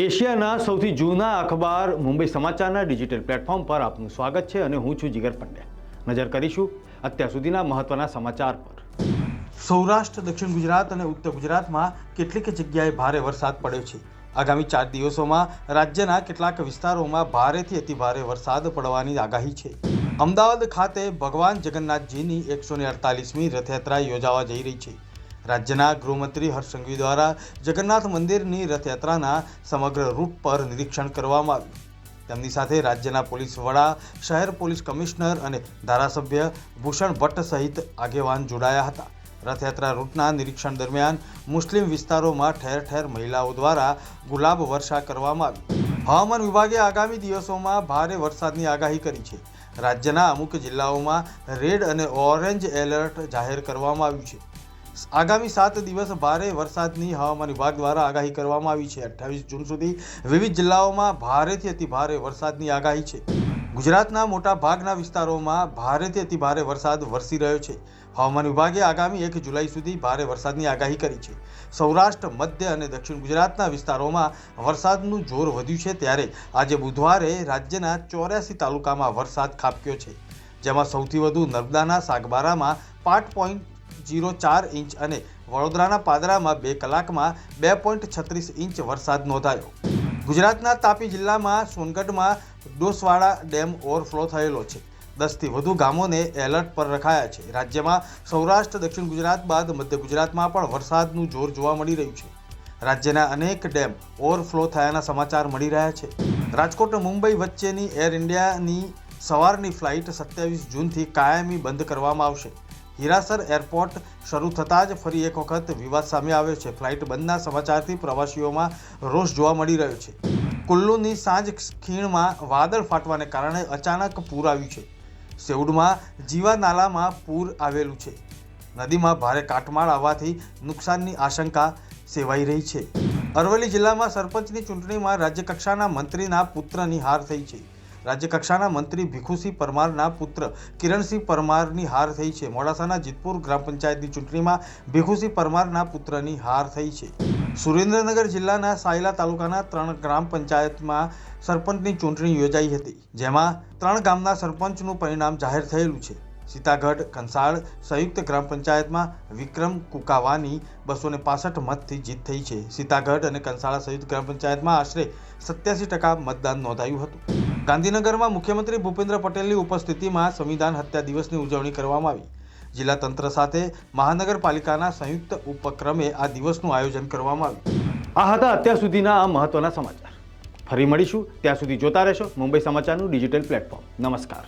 એશિયાના સૌથી જૂના અખબાર મુંબઈ સમાચારના ડિજિટલ પ્લેટફોર્મ પર આપનું સ્વાગત છે અને હું છું જીગર પંડ્યા. નજર કરીશું અત્યાર સુધીના મહત્વના સમાચાર પર. સૌરાષ્ટ્ર, દક્ષિણ ગુજરાત અને ઉત્તર ગુજરાતમાં કેટલીક જગ્યાએ ભારે વરસાદ પડ્યો છે. આગામી ચાર દિવસોમાં રાજ્યના કેટલાક વિસ્તારોમાં ભારેથી અતિભારે વરસાદ પડવાની આગાહી છે. અમદાવાદ ખાતે ભગવાન જગન્નાથજીની એકસો ને અડતાલીસમી રથયાત્રા યોજાવા જઈ રહી છે. રાજ્યના ગૃહમંત્રી હર્ષ સંઘવી દ્વારા જગન્નાથ મંદિરની રથયાત્રાના સમગ્ર રૂટ પર નિરીક્ષણ કરવામાં આવ્યું. તેમની સાથે રાજ્યના પોલીસ વડા, શહેર પોલીસ કમિશનર અને ધારાસભ્ય ભૂષણ ભટ્ટ સહિત આગેવાન જોડાયા હતા. રથયાત્રા રૂટના નિરીક્ષણ દરમિયાન મુસ્લિમ વિસ્તારોમાં ઠેર ઠેર મહિલાઓ દ્વારા ગુલાબ વર્ષા કરવામાં આવી. હવામાન વિભાગે આગામી દિવસોમાં ભારે વરસાદની આગાહી કરી છે. રાજ્યના અમુક જિલ્લાઓમાં રેડ અને ઓરેન્જ એલર્ટ જાહેર કરવામાં આવ્યું છે. આગામી સાત દિવસ ભારે વરસાદની હવામાન વિભાગ દ્વારા આગાહી કરવામાં આવી છે. અઠ્ઠાવીસ જૂન સુધી વિવિધ જિલ્લાઓમાં ભારેથી અતિ ભારે વરસાદની આગાહી છે. ગુજરાતના મોટા ભાગના વિસ્તારોમાં ભારેથી અતિ ભારે વરસાદ વરસી રહ્યો છે. હવામાન વિભાગે આગામી એક જુલાઈ સુધી ભારે વરસાદની આગાહી કરી છે. સૌરાષ્ટ્ર, મધ્ય અને દક્ષિણ ગુજરાતના વિસ્તારોમાં વરસાદનું જોર વધ્યું છે ત્યારે આજે બુધવારે રાજ્યના ચોર્યાસી તાલુકામાં વરસાદ ખાબક્યો છે. જેમાં સૌથી વધુ નર્મદાના સાગબારામાં પાંચ પોઈન્ટ જીરો ચાર ઇંચ અને વડોદરાના પાદરામાં બે કલાકમાં બે પોઈન્ટ છત્રીસ ઇંચ વરસાદ નોંધાયો. ગુજરાતના તાપી જિલ્લામાં સોનગઢમાં ડોસવાડા ડેમ ઓવરફ્લો થયેલો છે. દસથી વધુ ગામોને એલર્ટ પર રખાયા છે. રાજ્યમાં સૌરાષ્ટ્ર, દક્ષિણ ગુજરાત બાદ મધ્ય ગુજરાતમાં પણ વરસાદનું જોર જોવા મળી રહ્યું છે. રાજ્યના અનેક ડેમ ઓવરફ્લો થયાના સમાચાર મળી રહ્યા છે. રાજકોટ, મુંબઈ વચ્ચેની એર ઇન્ડિયાની સવારની ફ્લાઇટ સત્યાવીસ જૂનથી કાયમી બંધ કરવામાં આવશે. હિરાસર એરપોર્ટ શરૂ થતાં જ ફરી એક વખત વિવાદ સામે આવ્યો છે. ફ્લાઇટ બંધના સમાચારથી પ્રવાસીઓમાં રોષ જોવા મળી રહ્યો છે. કુલ્લુની સાંજ ખીણમાં વાદળ ફાટવાને કારણે અચાનક પૂર આવ્યું છે. સેઉડમાં જીવા નાલામાં પૂર આવેલું છે. નદીમાં ભારે કાટમાળ આવવાથી નુકસાનની આશંકા સેવાઈ રહી છે. અરવલ્લી જિલ્લામાં સરપંચની ચૂંટણીમાં રાજ્યકક્ષાના મંત્રીના પુત્રની હાર થઈ છે. રાજ્યકક્ષાના મંત્રી ભીખુસિંહ પરમારના પુત્ર કિરણસિંહ પરમારની હાર થઈ છે. મોડાસાના જીતપુર ગ્રામ પંચાયતની ચૂંટણીમાં ભીખુસિંહ પરમારના પુત્રની હાર થઈ છે. સુરેન્દ્રનગર જિલ્લાના સાયલા તાલુકાના ત્રણ ગ્રામ પંચાયતમાં સરપંચની ચૂંટણી યોજાઈ હતી, જેમાં ત્રણ ગામના સરપંચનું પરિણામ જાહેર થયેલું છે. સીતાગઢ, કંસાળ સંયુક્ત ગ્રામ પંચાયતમાં વિક્રમ કુકાવાની બસો ને પાસઠ મતથી જીત થઈ છે. સીતાગઢ અને કંસાળા સંયુક્ત ગ્રામ પંચાયતમાં આશરે સત્યાસી ટકા મતદાન નોંધાયું હતું. ગાંધીનગરમાં મુખ્યમંત્રી ભૂપેન્દ્ર પટેલની ઉપસ્થિતિમાં સંવિધાન હત્યા દિવસની ઉજવણી કરવામાં આવી. જિલ્લા તંત્ર સાથે મહાનગરપાલિકાના સંયુક્ત ઉપક્રમે આ દિવસનું આયોજન કરવામાં આવ્યું. આ હતા અત્યાર સુધીના આ મહત્વના સમાચાર. ફરી મળીશું. ત્યાં સુધી જોતા રહેશો મુંબઈ સમાચારનું ડિજિટલ પ્લેટફોર્મ. નમસ્કાર.